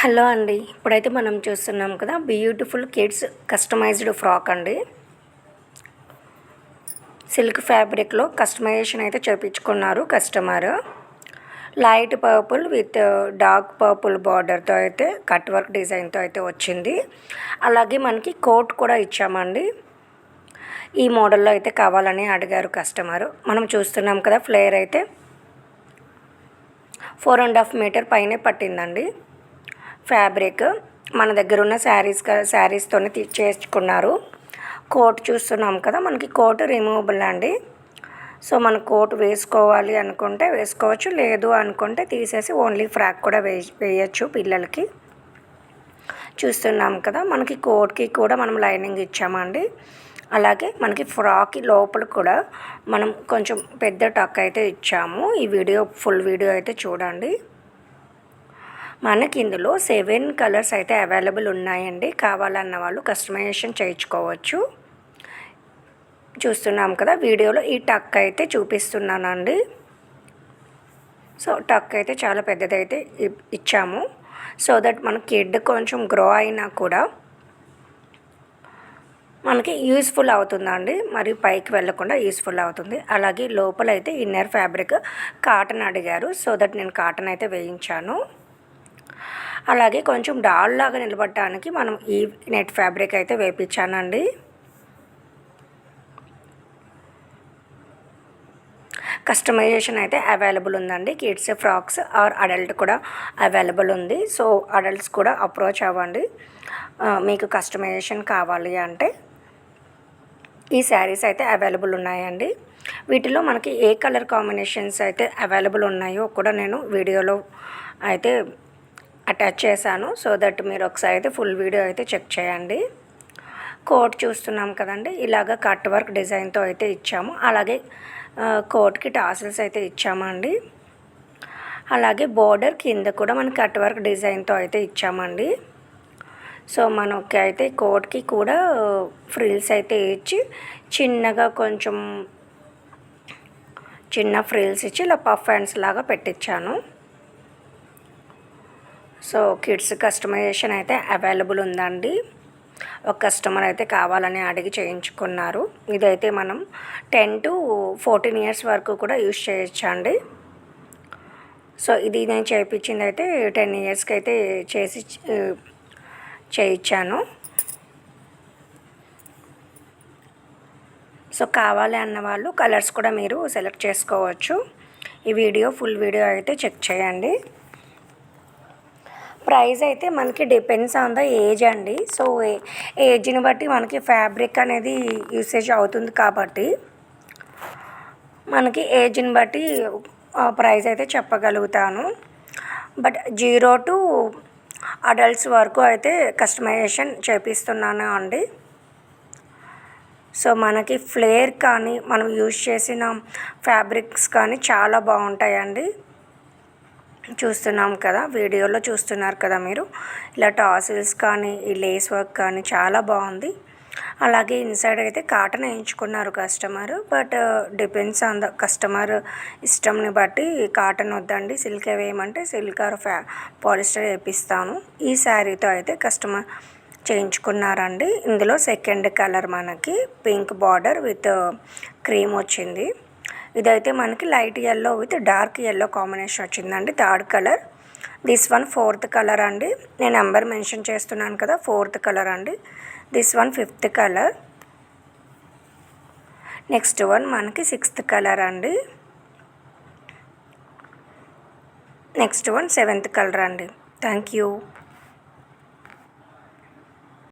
Hello అండి. ఇప్పుడైతే మనం చూస్తున్నాం కదా బ్యూటిఫుల్ కిడ్స్ కస్టమైజ్డ్ ఫ్రాక్ అండి. సిల్క్ ఫ్యాబ్రిక్లో కస్టమైజేషన్ అయితే చేపించుకున్నారు customer light purple with dark purple బార్డర్తో అయితే కట్ వర్క్ డిజైన్తో అయితే వచ్చింది. అలాగే మనకి కోట్ కూడా ఇచ్చామండి. ఈ మోడల్లో అయితే కావాలని అడిగారు కస్టమర్ మనం చూస్తున్నాం కదా ఫ్లేయర్ అయితే ఫోర్ అండ్ హాఫ్ మీటర్ పైనే పట్టిందండి. ఫ్యాబ్రిక్ మన దగ్గర ఉన్న శారీస్ శారీస్తోనే చేసుకున్నారు కోట్ చూస్తున్నాం కదా మనకి కోట్ రిమూవబుల్ అండి. సో మన కోట్ వేసుకోవాలి అనుకుంటే వేసుకోవచ్చు లేదు అనుకుంటే తీసేసి ఓన్లీ ఫ్రాక్ కూడా వే వేయచ్చు పిల్లలకి. చూస్తున్నాం కదా మనకి కోట్కి కూడా మనం లైనింగ్ ఇచ్చామండి. అలాగే మనకి ఫ్రాక్ లోపల కూడా మనం కొంచెం పెద్ద టక్ అయితే ఇచ్చాము. ఈ వీడియో ఫుల్ వీడియో అయితే చూడండి. మనకి ఇందులో సెవెన్ కలర్స్ అయితే అవైలబుల్ ఉన్నాయండి. కావాలన్న వాళ్ళు కస్టమైజేషన్ చేయించుకోవచ్చు. చూస్తున్నాం కదా వీడియోలో ఈ టక్ అయితే చూపిస్తున్నానండి. సో టక్ అయితే చాలా పెద్దదైతే ఇచ్చాము. సో దట్ మన కిడ్ కొంచెం గ్రో అయినా కూడా మనకి యూస్ఫుల్ అవుతుందండి. మరి పైకి వెళ్ళకుండా యూస్ఫుల్ అవుతుంది. అలాగే లోపల అయితే ఇన్నర్ ఫ్యాబ్రిక్ కాటన్ అడిగారు. సో దట్ నేను కాటన్ అయితే వేయించాను. అలాగే కొంచెం డాల్ లాగా నిలబడటానికి మనం ఈ నెట్ ఫ్యాబ్రిక్ అయితే వేపించానండి. కస్టమైజేషన్ అయితే అవైలబుల్ ఉందండి. కిడ్స్ ఫ్రాక్స్ ఆర్ అడల్ట్ కూడా అవైలబుల్ ఉంది. సో అడల్ట్స్ కూడా అప్రోచ్ అవ్వండి. మీకు కస్టమైజేషన్ కావాలి అంటే ఈ శారీస్ అయితే అవైలబుల్ ఉన్నాయండి. వీటిలో మనకి ఏ కలర్ కాంబినేషన్స్ అయితే అవైలబుల్ ఉన్నాయో కూడా నేను వీడియోలో అయితే అటాచ్ చేశాను. సో దట్ మీరు ఒకసారి అయితే ఫుల్ వీడియో అయితే చెక్ చేయండి. కోట్ చూస్తున్నాం కదండి. ఇలాగ కట్ వర్క్ డిజైన్తో అయితే ఇచ్చాము. అలాగే కోట్కి టాసిల్స్ అయితే ఇచ్చామండి. అలాగే బోర్డర్ కింద కూడా మన కట్ వర్క్ డిజైన్తో అయితే ఇచ్చామండి. సో మనకి అయితే కోట్కి కూడా ఫ్రిల్స్ అయితే ఇచ్చి చిన్నగా కొంచెం చిన్న ఫ్రిల్స్ ఇచ్చి ఇలా పఫ్ హ్యాండ్స్ లాగా పెట్టించాను సో కిడ్స్ కస్టమైజేషన్ అయితే అవైలబుల్ ఉందండి. ఒక కస్టమర్ అయితే కావాలని అడిగి చేయించుకున్నారు. ఇదైతే మనం టెన్ టు ఫోర్టీన్ ఇయర్స్ వరకు కూడా యూజ్ చేయొచ్చండి. సో ఇది నేను చేయించింది అయితే టెన్ ఇయర్స్కి అయితే చేసి చేయించాను. సో కావాలి అన్న వాళ్ళు కలర్స్ కూడా మీరు సెలెక్ట్ చేసుకోవచ్చు. ఈ వీడియో ఫుల్ వీడియో అయితే చెక్ చేయండి. ప్రైస్ అయితే మనకి డిపెండ్స్ ఆన్ ద ఏజ్ అండి. సో ఏజ్ని బట్టి మనకి ఫ్యాబ్రిక్ అనేది యూసేజ్ అవుతుంది కాబట్టి మనకి ఏజ్ని బట్టి ప్రైస్ అయితే చెప్పగలుగుతాను. బట్ జీరో టు అడల్ట్స్ వరకు అయితే కస్టమైజేషన్ చేపిస్తున్నాను అండి. సో మనకి ఫ్లేర్ కానీ మనం యూజ్ చేసిన ఫ్యాబ్రిక్స్ కానీ చాలా బాగుంటాయండి. చూస్తున్నాం కదా వీడియోలో చూస్తున్నారు కదా మీరు. ఇలా టాసిల్స్ కానీ ఈ లేస్ వర్క్ కానీ చాలా బాగుంది. అలాగే ఇన్సైడ్ అయితే cotton వేయించుకున్నారు customer. But depends on the customer ఇష్టంని బట్టి కాటన్ వద్దండి. సిల్క్ వేయమంటే సిల్క్ ఆర్ ఫ్యా పాలిస్టర్ వేపిస్తాను. ఈ శారీతో అయితే కస్టమర్ చేయించుకున్నారండి. ఇందులో సెకండ్ కలర్ మనకి పింక్ బార్డర్ విత్ క్రీమ్ వచ్చింది. ఇదైతే మనకి light yellow with dark yellow combination వచ్చిందండి. Third colour. This one fourth colour అండి. నేను నెంబర్ మెన్షన్ చేస్తున్నాను కదా ఫోర్త్ కలర్ అండి. This one fifth colour. Next one మనకి సిక్స్త్ కలర్ అండి. నెక్స్ట్ వన్ సెవెంత్ కలర్ అండి. Thank you.